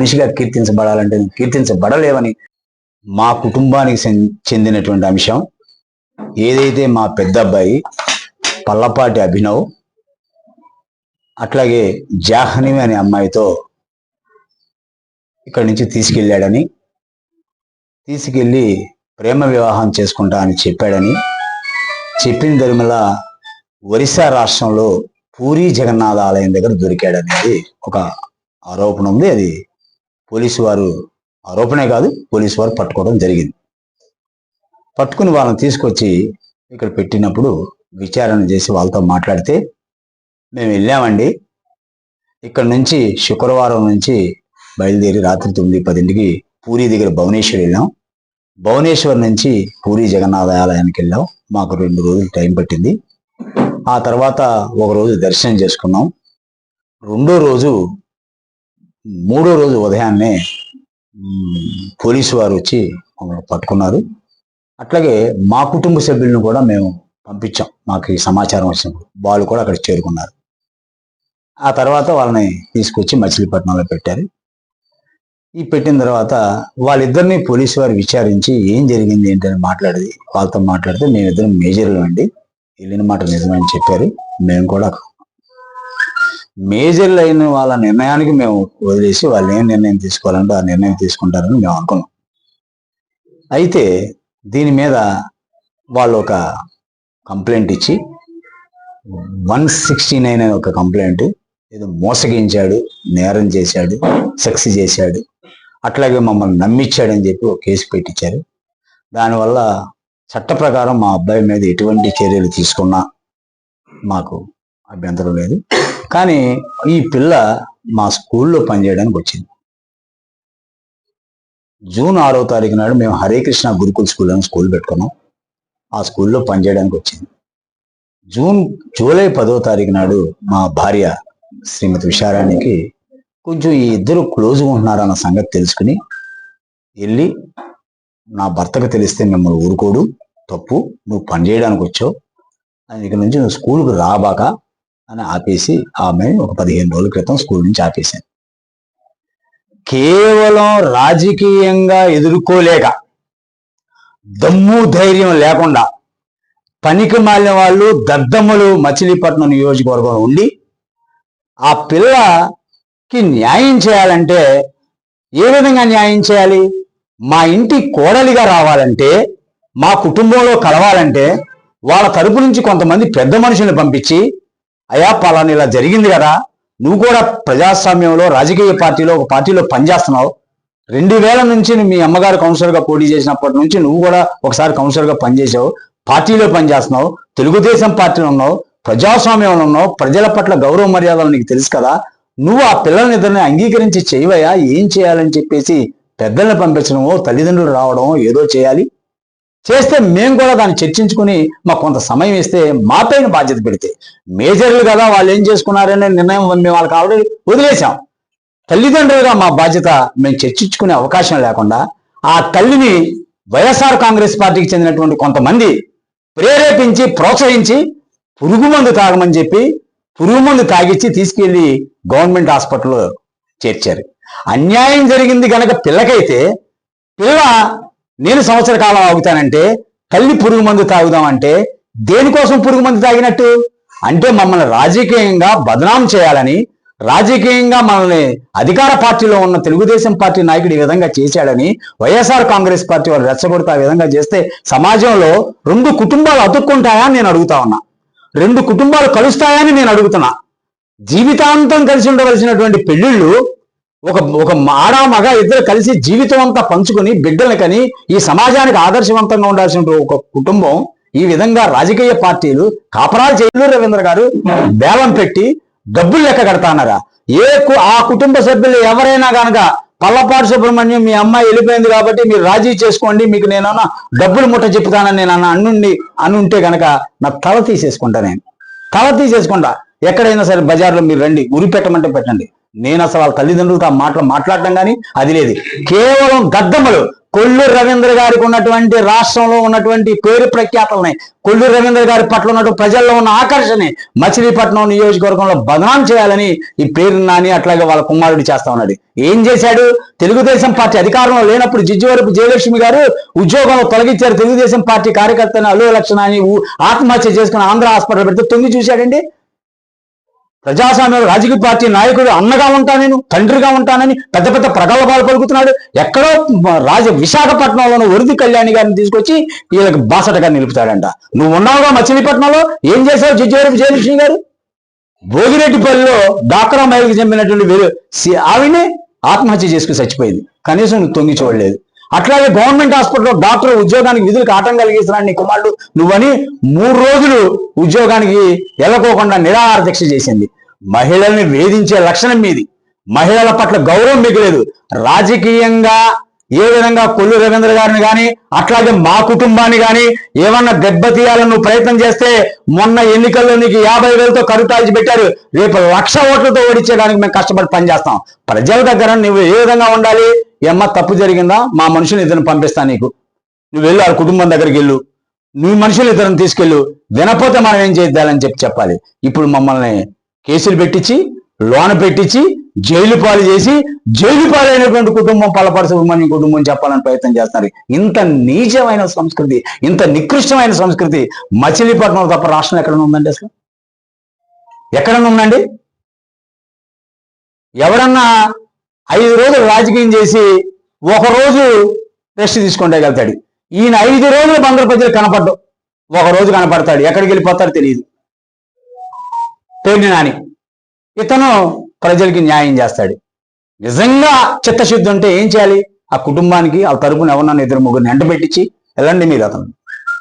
మనిషిగా కీర్తించబడాలంటే కీర్తించబడలేవని మా కుటుంబానికి చెందినటువంటి అంశం. ఏదైతే మా పెద్ద అబ్బాయి పల్లపాటి అభినవ్ అట్లాగే జాహ్నవి అనే అమ్మాయితో ఇక్కడి నుంచి తీసుకెళ్ళాడని తీసుకెళ్ళి ప్రేమ వివాహం చేసుకుంటా అని చెప్పాడని చెప్పిన ధర్మల ఒరిస్సా రాష్ట్రంలో పూరి జగన్నాథ ఆలయం దగ్గర దొరికాడనేది ఒక ఆరోపణ ఉంది. అది పోలీసు వారు ఆరోపణే కాదు పోలీసు వారు పట్టుకోవడం జరిగింది. పట్టుకుని వాళ్ళని తీసుకొచ్చి ఇక్కడ పెట్టినప్పుడు విచారణ చేసి వాళ్ళతో మాట్లాడితే మేము వెళ్ళామండి. ఇక్కడ నుంచి శుక్రవారం నుంచి బయలుదేరి రాత్రి తొమ్మిది పదింటికి పూరి దగ్గర భువనేశ్వర్ వెళ్ళాం. భువనేశ్వర్ నుంచి పూరి జగన్నాథ ఆలయానికి వెళ్ళాం. మాకు రెండు రోజులు టైం పట్టింది. ఆ తర్వాత ఒక రోజు దర్శనం చేసుకున్నాం. రెండో రోజు మూడో రోజు ఉదయాన్నే పోలీసు వారు వచ్చి మమ్మల్ని పట్టుకున్నారు. అట్లాగే మా కుటుంబ సభ్యులను కూడా మేము పంపించాం. మాకు ఈ సమాచారం వచ్చినప్పుడు వాళ్ళు కూడా అక్కడ చేరుకున్నారు. ఆ తర్వాత వాళ్ళని తీసుకొచ్చి మచిలీపట్నంలో పెట్టారు. ఈ పెట్టిన తర్వాత వాళ్ళిద్దరిని పోలీసు వారు విచారించి ఏం జరిగింది ఏంటని మాట్లాడేది వాళ్ళతో మాట్లాడితే మేమిద్దరం మేజర్లు అండి. వెళ్ళిన మాట నిజమని చెప్పారు. మేము కూడా మేజర్లు అయిన వాళ్ళ నిర్ణయానికి మేము వదిలేసి వాళ్ళు ఏం నిర్ణయం తీసుకోవాలంటే ఆ నిర్ణయం తీసుకుంటారని మేము అనుకున్నాం. అయితే దీని మీద వాళ్ళు ఒక కంప్లైంట్ ఇచ్చి వన్ సిక్స్టీ నైన్ అనే ఒక కంప్లైంట్ ఏదో మోసగించాడు నేరం చేశాడు సెక్స్ చేశాడు అట్లాగే మమ్మల్ని నమ్మించాడని చెప్పి ఒక కేసు పెట్టించారు. దానివల్ల చట్ట ప్రకారం మా అబ్బాయి మీద ఎటువంటి చర్యలు తీసుకున్నా మాకు అభ్యంతరం లేదు. కానీ ఈ పిల్ల మా స్కూల్లో పనిచేయడానికి వచ్చింది. జూన్ ఆరో తారీఖు నాడు మేము హరే కృష్ణ గురుకుల్ స్కూల్ అని స్కూల్ పెట్టుకున్నాం. ఆ స్కూల్లో పనిచేయడానికి వచ్చింది. జూన్ జూలై పదో తారీఖు నాడు మా భార్య శ్రీమతి విశారానికి కొంచెం ఈ ఇద్దరు క్లోజ్గా ఉంటున్నారన్న సంగతి తెలుసుకుని వెళ్ళి నా భర్తకు తెలిస్తే మిమ్మల్ని ఊరుకోడు తప్పు నువ్వు పని చేయడానికి వచ్చావు. అని నుంచి నువ్వు స్కూల్కి రాబాక అని ఆపేసి ఆమె ఒక పదిహేను రోజుల క్రితం స్కూల్ నుంచి ఆపేశాను కేవలం రాజకీయంగా ఎదుర్కోలేక దమ్ము ధైర్యం లేకుండా పనికి మాలిన వాళ్ళు దద్దమ్మలు మచిలీపట్నం నియోజకవర్గం ఉండి ఆ పిల్లకి న్యాయం చేయాలంటే ఏ విధంగా న్యాయం చేయాలి? మా ఇంటి కోడలిగా రావాలంటే మా కుటుంబంలో కలవాలంటే వాళ్ళ తరపు నుంచి కొంతమంది పెద్ద మనుషుల్ని పంపించి అయా పలానా ఇలా జరిగింది కదా నువ్వు కూడా ప్రజాస్వామ్యంలో రాజకీయ పార్టీలో ఒక పార్టీలో పనిచేస్తున్నావు. రెండు వేల నుంచి మీ అమ్మగారు కౌన్సిలర్గా పోటీ చేసినప్పటి నుంచి నువ్వు కూడా ఒకసారి కౌన్సిలర్గా పనిచేసావు పార్టీలో పనిచేస్తున్నావు తెలుగుదేశం పార్టీలో ఉన్నావు ప్రజాస్వామ్యంలో ఉన్నావు ప్రజల పట్ల గౌరవ మర్యాదలు నీకు తెలుసు కదా నువ్వు ఆ పిల్లల్ని ఇద్దరిని అంగీకరించి చేయవయా ఏం చేయాలని చెప్పేసి పెద్దల్ని పంపించడమో తల్లిదండ్రులు రావడమో ఏదో చేయాలి. చేస్తే మేము కూడా దాన్ని చర్చించుకుని మాకు కొంత సమయం ఇస్తే మాపైన బాధ్యత పెడితే మేజర్లు కదా వాళ్ళు ఏం చేసుకున్నారనే నిర్ణయం మేము వాళ్ళకి ఆల్రెడీ వదిలేశాం. తల్లిదండ్రులుగా మా బాధ్యత మేము చర్చించుకునే అవకాశం లేకుండా ఆ తల్లిని వైఎస్ఆర్ కాంగ్రెస్ పార్టీకి చెందినటువంటి కొంతమంది ప్రేరేపించి ప్రోత్సహించి పురుగు మందు తాగమని చెప్పి పురుగు మందు తాగిచ్చి తీసుకెళ్ళి గవర్నమెంట్ హాస్పిటల్లో చేర్చారు. అన్యాయం జరిగింది కనుక పిల్లకైతే పిల్ల నేను సంవత్సర కాలం ఆగుతానంటే కళ్ళి పురుగు మందు తాగుదామంటే దేనికోసం పురుగు మందు తాగినట్టు? అంటే మమ్మల్ని రాజకీయంగా బదనాం చేయాలని రాజకీయంగా మనల్ని అధికార పార్టీలో ఉన్న తెలుగుదేశం పార్టీ నాయకుడు ఈ విధంగా చేశాడని వైఎస్ఆర్ కాంగ్రెస్ పార్టీ వాళ్ళు రెచ్చగొడతా ఆ విధంగా చేస్తే సమాజంలో రెండు కుటుంబాలు అతుక్కుంటాయా నేను అడుగుతా ఉన్నా. రెండు కుటుంబాలు కలుస్తాయని నేను అడుగుతున్నా. జీవితాంతం కలిసి ఉండవలసినటువంటి పెళ్ళిళ్ళు ఒక ఒక ఆడ మగ ఇద్దరు కలిసి జీవితం అంతా పంచుకుని బిడ్డల్ని కని ఈ సమాజానికి ఆదర్శవంతంగా ఉండాల్సిన ఒక కుటుంబం ఈ విధంగా రాజకీయ పార్టీలు కాపరాలు చేయలు రవీంద్ర గారు. బేలం పెట్టి డబ్బులు లెక్క కడతానరా ఏ కు- ఆ కుటుంబ సభ్యులు ఎవరైనా కనుక పల్లపాటి సుబ్రహ్మణ్యం మీ అమ్మాయి వెళ్ళిపోయింది కాబట్టి మీరు రాజీ చేసుకోండి మీకు నేనన్నా డబ్బులు ముట్ట చెప్తానని నేను అన్న అన్నుండి అనుంటే గనక నా తల తీసేసుకుంటా నేను. తల తీసేసుకుంటా. ఎక్కడైనా సరే బజార్లో మీరు రండి ఉరి పెట్టమంటే పెట్టండి. నేను అసలు వాళ్ళ తల్లిదండ్రులతో ఆ మాటలు మాట్లాడటం కానీ అది లేదు. కేవలం గద్దమ్మలు. కొల్లు రవీంద్ర గారికి ఉన్నటువంటి రాష్ట్రంలో ఉన్నటువంటి పేరు ప్రఖ్యాతలని కొల్లు రవీంద్ర గారి పట్ల ఉన్నటువంటి ప్రజల్లో ఉన్న ఆకర్షణ మచిలీపట్నం నియోజకవర్గంలో బదనాం చేయాలని ఈ పేరు నాని అట్లాగే వాళ్ళ కుమారుడు చేస్తా ఉన్నాడు. ఏం చేశాడు? తెలుగుదేశం పార్టీ అధికారంలో లేనప్పుడు జిజ్జివరపు జయలక్ష్మి గారు ఉద్యోగంలో తొలగించారు. తెలుగుదేశం పార్టీ కార్యకర్తని అల్లు లక్షణాన్ని ఆత్మహత్య చేసుకుని ఆంధ్ర హాస్పిటల్ పెడితే తొంగి చూశాడండి. ప్రజాస్వామ్య రాజకీయ పార్టీ నాయకుడు అన్నగా ఉంటానని నేను తండ్రిగా ఉంటానని పెద్ద పెద్ద ప్రగల్భాలు పలుకుతున్నాడు. ఎక్కడో రాజ విశాఖపట్నంలోని వరుది కళ్యాణి గారిని తీసుకొచ్చి వీళ్ళకి బాసటగా నిలుపుతాడంట. నువ్వు ఉన్నావుగా మచిలీపట్నంలో? ఏం చేశావు జిజ్జేరు జయలక్ష్మి గారు? భోగిరెడ్డిపల్లిలో డాక్రా మైల్కి చెందినటువంటి వేరు సి- ఆవిడనే ఆత్మహత్య చేసుకుని చచ్చిపోయింది. కనీసం నువ్వు తొంగి చూడలేదు. అట్లాగే గవర్నమెంట్ హాస్పిటల్లో డాక్టర్ ఉద్యోగానికి విధులకు ఆటం కలిగిస్తున్నాడు నీ కుమారుడు. నువ్వని మూడు రోజులు ఉద్యోగానికి వెళ్ళకోకుండా నిరాహార దీక్ష చేసింది. మహిళల్ని వేధించే లక్షణం మీది. మహిళల పట్ల గౌరవం మీకు రాజకీయంగా ఏ విధంగా కొల్లు రవీంద్ర గారిని కానీ అట్లాగే మా కుటుంబాన్ని కానీ ఏమన్నా దెబ్బతీయాలని నువ్వు ప్రయత్నం చేస్తే మొన్న ఎన్నికల్లో నీకు యాభై వేలతో కరుతాల్చి పెట్టారు. రేపు లక్ష ఓట్లతో ఓడించడానికి మేము కష్టపడి పనిచేస్తాం. ప్రజల దగ్గర నువ్వు ఏ విధంగా ఉండాలి? ఏమ్మా తప్పు జరిగిందా? మా మనుషుని ఇద్దరిని పంపిస్తా నీకు. నువ్వు వెళ్ళు ఆ కుటుంబం దగ్గరికి వెళ్ళు. నువ్వు మనుషులు ఇద్దరిని తీసుకెళ్ళు. వినపోతే మనం ఏం చేద్దాలని చెప్పి చెప్పాలి. ఇప్పుడు మమ్మల్ని కేసులు పెట్టించి లోన పెట్టించి జైలు పాలు చేసి జైలు పాలైనటువంటి కుటుంబం పలపర కుటుంబం చెప్పాలని ప్రయత్నం చేస్తున్నారు. ఇంత నీచమైన సంస్కృతి ఇంత నికృష్టమైన సంస్కృతి మచిలీపట్నం తప్ప రాష్ట్రం ఎక్కడ ఉందండి అసలు? ఎక్కడన్నా ఉందండి? ఎవరన్నా ఐదు రోజులు రాజకీయం చేసి ఒక రోజు రెస్ట్ తీసుకుంటే వెళ్తాడు. ఈయన ఐదు రోజులు బంగారు ప్రజలు కనపడ్డు. ఒక రోజు కనపడతాడు. ఎక్కడికి వెళ్ళిపోతాడు తెలియదు పేర్ని నాని ఇతను ప్రజలకి న్యాయం చేస్తాడు. నిజంగా చిత్తశుద్ధి ఉంటే ఏం చేయాలి? ఆ కుటుంబానికి ఆ తరపున ఎవరన్నా ఇద్దరు ముగ్గురిని ఎంట పెట్టించి వెళ్ళండి మీరు అతను.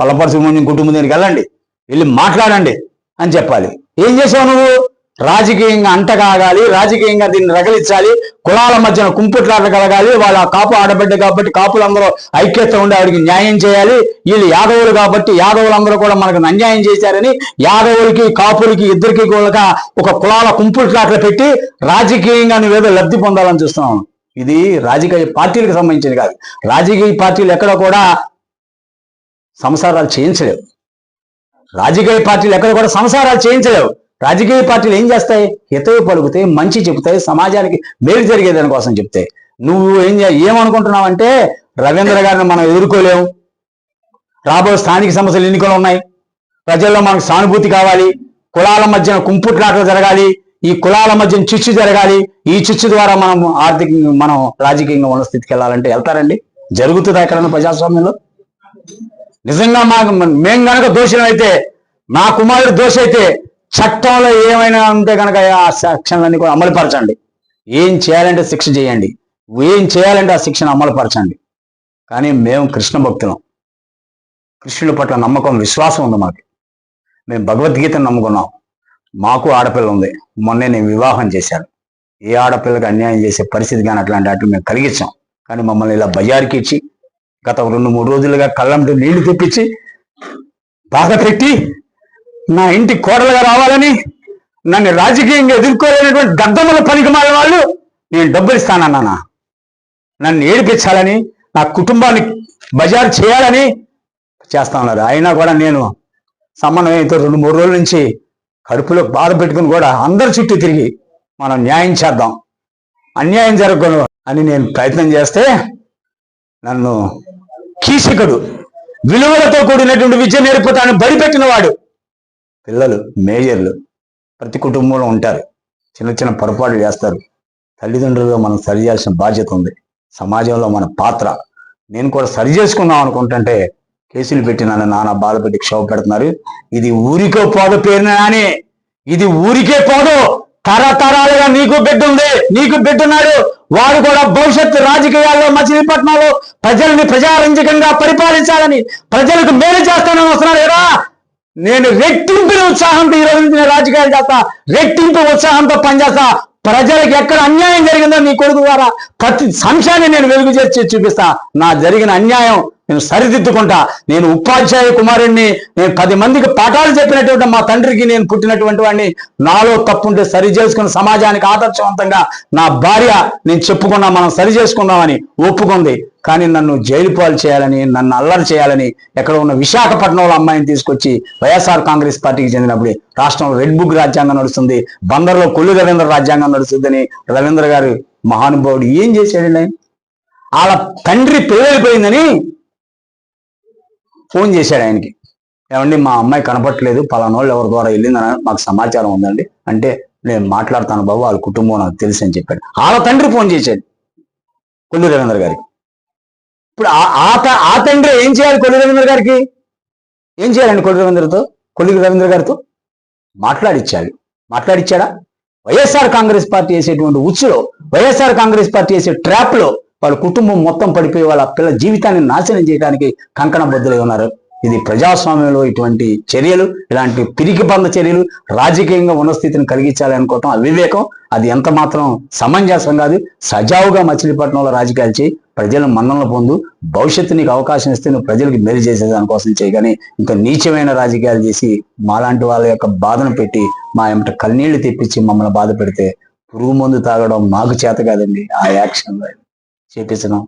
పల్లపరచు కుటుంబం దగ్గరికి వెళ్ళండి. వెళ్ళి మాట్లాడండి అని చెప్పాలి. ఏం చేసావు నువ్వు? రాజకీయంగా అంటకాగాలి రాజకీయంగా దీన్ని రగలించాలి కులాల మధ్యన కుంపుట్లాట కలగాలి వాళ్ళ కాపు ఆడబిడ్డ కాబట్టి కాపులందరూ ఐక్యత ఉండి ఆవిడికి న్యాయం చేయాలి. వీళ్ళు యాదవులు కాబట్టి యాదవులందరూ కూడా మనకు అన్యాయం చేశారని యాదవులకి కాపులకి ఇద్దరికి కూడా ఒక కులాల కుంపుట్లాట్లు పెట్టి రాజకీయంగా నువ్వేదో లబ్ధి పొందాలని చూస్తున్నావు. ఇది రాజకీయ పార్టీలకు సంబంధించింది కాదు. రాజకీయ పార్టీలు ఎక్కడ కూడా సంసారాలు చేయించలేవు. రాజకీయ పార్టీలు ఎక్కడ కూడా సంసారాలు చేయించలేవు. రాజకీయ పార్టీలు ఏం చేస్తాయి? హితవు పలుకుతాయి మంచి చెబుతాయి సమాజానికి మేలు జరిగే దానికోసం చెప్తాయి నువ్వు ఏం చే- ఏమనుకుంటున్నావంటే రవీంద్ర గారిని మనం ఎదుర్కోలేము. రాబోయే స్థానిక సమస్యలు ఎన్నికలు ఉన్నాయి. ప్రజల్లో మనకు సానుభూతి కావాలి. కులాల మధ్యన కుంపుట్లాటలు జరగాలి. ఈ కులాల మధ్యన చిచ్చు జరగాలి. ఈ చిచ్చు ద్వారా మనం ఆర్థికంగా మనం రాజకీయంగా ఉన్న స్థితికి వెళ్ళాలంటే వెళ్తారండి. జరుగుతుందా ఎక్కడన్నా ప్రజాస్వామ్యంలో? నిజంగా మాకు మేము గనక దోషులం అయితే మా కుమారుడు దోష అయితే చట్టంలో ఏమైనా ఉంటే కనుక ఆ సెక్షన్లన్నీ కూడా అమలుపరచండి. ఏం చేయాలంటే శిక్ష చేయండి. ఏం చేయాలంటే ఆ శిక్షను అమలుపరచండి. కానీ మేము కృష్ణ భక్తులం. కృష్ణుడి పట్ల నమ్మకం విశ్వాసం ఉంది మాకు. మేము భగవద్గీతను నమ్ముకున్నాం. మాకు ఆడపిల్ల ఉంది. మొన్నే నేను వివాహం చేశాను. ఏ ఆడపిల్లకి అన్యాయం చేసే పరిస్థితి కానీ అట్లాంటి వాటిని మేము కలిగించాం. కానీ మమ్మల్ని ఇలా బజార్కి ఇచ్చి గత రెండు మూడు రోజులుగా కళ్ళంటూ నీళ్ళు తెప్పించి బాధ పెట్టి నా ఇంటి కోడలుగా రావాలని నన్ను రాజకీయంగా ఎదుర్కోలేనటువంటి గద్దముల పనికి వాళ్ళు నేను డబ్బులు ఇస్తానన్నానా? నన్ను ఏడిపించాలని నా కుటుంబాన్ని బజారు చేయాలని చేస్తా ఉన్నారు? అయినా కూడా నేను సమన్వయంతో రెండు మూడు రోజుల నుంచి కడుపులో బాధ పెట్టుకుని కూడా అందరి చుట్టూ తిరిగి మనం న్యాయం చేద్దాం. అన్యాయం జరగకూడదు అని నేను ప్రయత్నం చేస్తే నన్ను కీచకుడు విలువలతో కూడినటువంటి విద్య నేర్పుతాను బడిపెట్టిన వాడు పిల్లలు మేజర్లు ప్రతి కుటుంబంలో ఉంటారు. చిన్న చిన్న పొరపాట్లు చేస్తారు. తల్లిదండ్రులుగా మనం సరి చేయాల్సిన బాధ్యత ఉంది. సమాజంలో మన పాత్ర. నేను కూడా సరి చేసుకుందాం అనుకుంటుంటే కేసులు పెట్టి నన్ను నానా బాధ పెట్టి క్షోభ పెడుతున్నారు. ఇది ఊరికో పోదు పేరున అని ఇది ఊరికే పోదు తరతరాలుగా నీకు బిడ్డ ఉంది నీకు బిడ్డ వారు కూడా భవిష్యత్తు రాజకీయాల్లో మచిలీపట్నంలో ప్రజల్ని ప్రజారంజకంగా పరిపాలించాలని ప్రజలకు మేలు చేస్తానని వస్తున్నారు కదా. నేను రెట్టింపు ఉత్సాహంతో ఈ రోజు నుంచి నేను రాజకీయాలు చేస్తా రెట్టింపు ఉత్సాహంతో పనిచేస్తా. ప్రజలకు ఎక్కడ అన్యాయం జరిగిందో నీ కొడుకు ద్వారా ప్రతి అంశాన్ని నేను వెలుగు చేసి చూపిస్తా. నా జరిగిన అన్యాయం నేను సరిదిద్దుకుంటా. నేను ఉపాధ్యాయ కుమారుణ్ణి నేను పది మందికి పాఠాలు చెప్పినటువంటి మా తండ్రికి నేను పుట్టినటువంటి వాడిని. నాలో తప్పుంటే సరి చేసుకుని సమాజానికి ఆదర్శవంతంగా నా భార్య నేను చెప్పుకున్నా మనం సరి చేసుకుందామని ఒప్పుకుంది. కానీ నన్ను జైలు పాలు చేయాలని నన్ను అల్లరి చేయాలని ఎక్కడ ఉన్న విశాఖపట్నంలో అమ్మాయిని తీసుకొచ్చి వైఎస్ఆర్ కాంగ్రెస్ పార్టీకి చెందినప్పుడు రాష్ట్రంలో రెడ్ బుక్ రాజ్యాంగం నడుస్తుంది బందర్లో కొల్లు రవీంద్ర రాజ్యాంగం నడుస్తుందని రవీంద్ర గారు మహానుభావుడు ఏం చేశాడు ఆయన వాళ్ళ తండ్రి పెళ్ళైపోయిందని ఫోన్ చేశాడు ఆయనకి. ఏమండి మా అమ్మాయి కనపట్లేదు పలానా వాళ్ళు ఎవరి ద్వారా వెళ్ళిందని మాకు సమాచారం ఉందండి. అంటే నేను మాట్లాడతాను బాబు వాళ్ళ కుటుంబం నాకు తెలుసు అని చెప్పాడు. వాళ్ళ తండ్రి ఫోన్ చేశాడు కొల్లు రవీంద్ర గారికి. ఇప్పుడు ఆ- ఆ త- ఆ తండ్రి ఏం చేయాలి కొల్లు రవీంద్ర గారికి? ఏం చేయాలండి కొల్లు రవీంద్రతో? కొల్లు రవీంద్ర గారితో? మాట్లాడిచ్చాడు. మాట్లాడిచ్చాడా? వైఎస్ఆర్ కాంగ్రెస్ పార్టీ వేసేటువంటి ఉచ్చులో వైఎస్ఆర్ కాంగ్రెస్ పార్టీ వేసే ట్రాప్లో వాళ్ళ కుటుంబం మొత్తం పడిపోయి వాళ్ళ పిల్ల జీవితాన్ని నాశనం చేయడానికి కంకణ బద్దులై ఉన్నారు. ఇది ప్రజాస్వామ్యంలో ఇటువంటి చర్యలు ఇలాంటి పిరికి పంద చర్యలు రాజకీయంగా ఉన్న స్థితిని కలిగించాలి అనుకోవటం అవివేకం. అది ఎంత మాత్రం సమంజసం కాదు సజావుగా మచిలీపట్నంలో రాజకీయాలు చేయి ప్రజల మన్ననలు పొందు భవిష్యత్తు నీకు అవకాశం ఇస్తే నువ్వు ప్రజలకు మేలు చేసే దానికోసం చేయగాని ఇంకా నీచమైన రాజకీయాలు చేసి మాలాంటి వాళ్ళ యొక్క బాధను పెట్టి మా ఏమిట కన్నీళ్ళు తెప్పించి మమ్మల్ని బాధ పెడితే పురుగు మందు తాగడం మాకు చేత కాదండి ఆ యాక్షన్ చేపించడం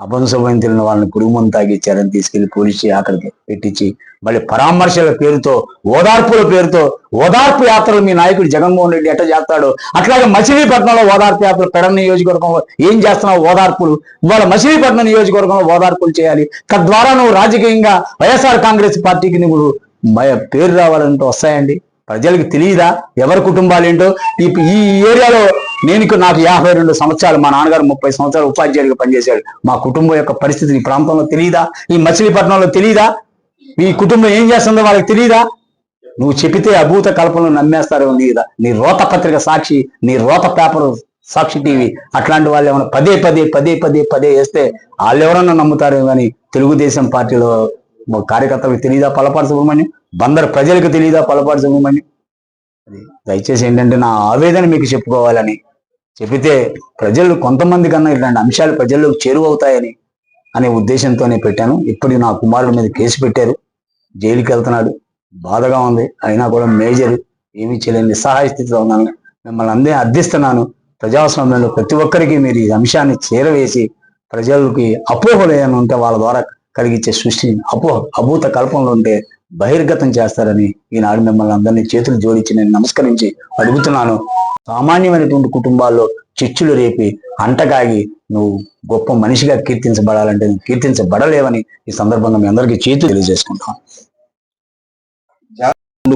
అపంశమైన తెలియని వాళ్ళని పురుగు తాగి తాగిచ్చారని తీసుకెళ్ళి పోలీసు అక్కడికి పెట్టించి మళ్ళీ పరామర్శల పేరుతో ఓదార్పుల పేరుతో ఓదార్పు యాత్రలు మీ నాయకుడు జగన్మోహన్ రెడ్డి ఎట్ట చేస్తాడో? అట్లాగే మచిలీపట్నంలో ఓదార్పు యాత్రలు పెడ నియోజకవర్గంలో ఏం చేస్తున్నావు ఓదార్పులు? ఇవాళ మచిలీపట్నం నియోజకవర్గంలో ఓదార్పులు చేయాలి. తద్వారా నువ్వు రాజకీయంగా వైఎస్ఆర్ కాంగ్రెస్ పార్టీకి నువ్వు మ- పేరు రావాలంటూ వస్తాయండి. ప్రజలకు తెలియదా? ఎవరి కుటుంబాలు ఏంటో? ఈ ఏరియాలో నేను ఇక్కడ నాకు యాభై రెండు సంవత్సరాలు మా నాన్నగారు ముప్పై సంవత్సరాలు ఉపాధ్యాయుడిగా పనిచేశాడు మా కుటుంబం యొక్క పరిస్థితి ఈ ప్రాంతంలో తెలియదా ఈ మచిలీపట్నంలో తెలియదా మీ కుటుంబం ఏం చేస్తుందో వాళ్ళకి తెలియదా నువ్వు చెబితే అభూత కల్పనలు నమ్మేస్తారు నీ నీ రోత పత్రిక సాక్షి నీ రోత పేపర్ సాక్షి టీవీ అట్లాంటి వాళ్ళు ఏమైనా పదే పదే పదే పదే పదే వేస్తే వాళ్ళు ఎవరన్నా నమ్ముతారు కానీ తెలుగుదేశం పార్టీలో కార్యకర్తలకు తెలియదా పలపాటి సుబ్రహ్మణ్యం? బందరు ప్రజలకు తెలియదా పలపాటి సుబ్రహ్మణ్యం? దయచేసి ఏంటంటే నా ఆవేదన మీకు చెప్పుకోవాలని చెబితే ప్రజలు కొంతమంది కన్నా ఇట్లాంటి అంశాలు ప్రజల్లోకి చేరువవుతాయని అనే ఉద్దేశంతోనే పెట్టాను. ఇప్పుడు నా కుమారుడి మీద కేసు పెట్టారు. జైలుకి వెళ్తున్నాడు. బాధగా ఉంది. అయినా కూడా మేజర్ ఏమీ చేయలేని నిస్సహాయ స్థితిలో ఉన్నాను. మిమ్మల్ని అందరినీ అర్థిస్తున్నాను. ప్రజాస్వామ్యంలో ప్రతి ఒక్కరికి మీరు ఈ అంశాన్ని చేరవేసి ప్రజలకి అపోహలు ఏమైనా ఉంటే వాళ్ళ ద్వారా కలిగించే సృష్టి అపోహ అభూత కల్పనలు ఉంటే బహిర్గతం చేస్తారని ఈనాడు మిమ్మల్ని అందరినీ చేతులు జోడించి నేను నమస్కరించి అడుగుతున్నాను. సామాన్యమైనటువంటి కుటుంబాల్లో చిచ్చులు రేపి అంటగాగి నువ్వు గొప్ప మనిషిగా కీర్తించబడాలంటే నువ్వు కీర్తించబడలేవని ఈ సందర్భంగా మీ అందరికీ చేతి తెలియజేసుకుంటాం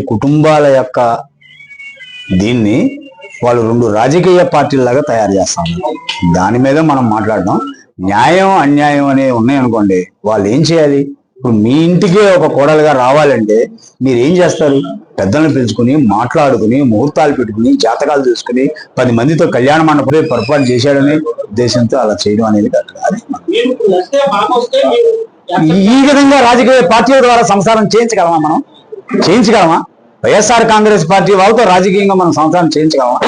కుటుంబాల యొక్క దీన్ని వాళ్ళు రెండు రాజకీయ పార్టీలాగా తయారు చేస్తాము దాని మీద మనం మాట్లాడడం న్యాయం అన్యాయం అనే ఉన్నాయనుకోండి వాళ్ళు ఏం చేయాలి? ఇప్పుడు మీ ఇంటికే ఒక కోడలుగా రావాలంటే మీరు ఏం చేస్తారు? పెద్దలను పిలుచుకుని మాట్లాడుకుని ముహూర్తాలు పెట్టుకుని జాతకాలు చూసుకుని పది మందితో కళ్యాణ మండపం పొరపాటు చేశాడనే ఉద్దేశంతో అలా చేయడం అనేది కాదు. ఈ- ఈ విధంగా రాజకీయ పార్టీల ద్వారా సంసారం చేయించగలమా మనం? చేయించగలమా? వైఎస్ఆర్ కాంగ్రెస్ పార్టీ వాళ్ళతో రాజకీయంగా మనం సంసారం చేయించగలమా?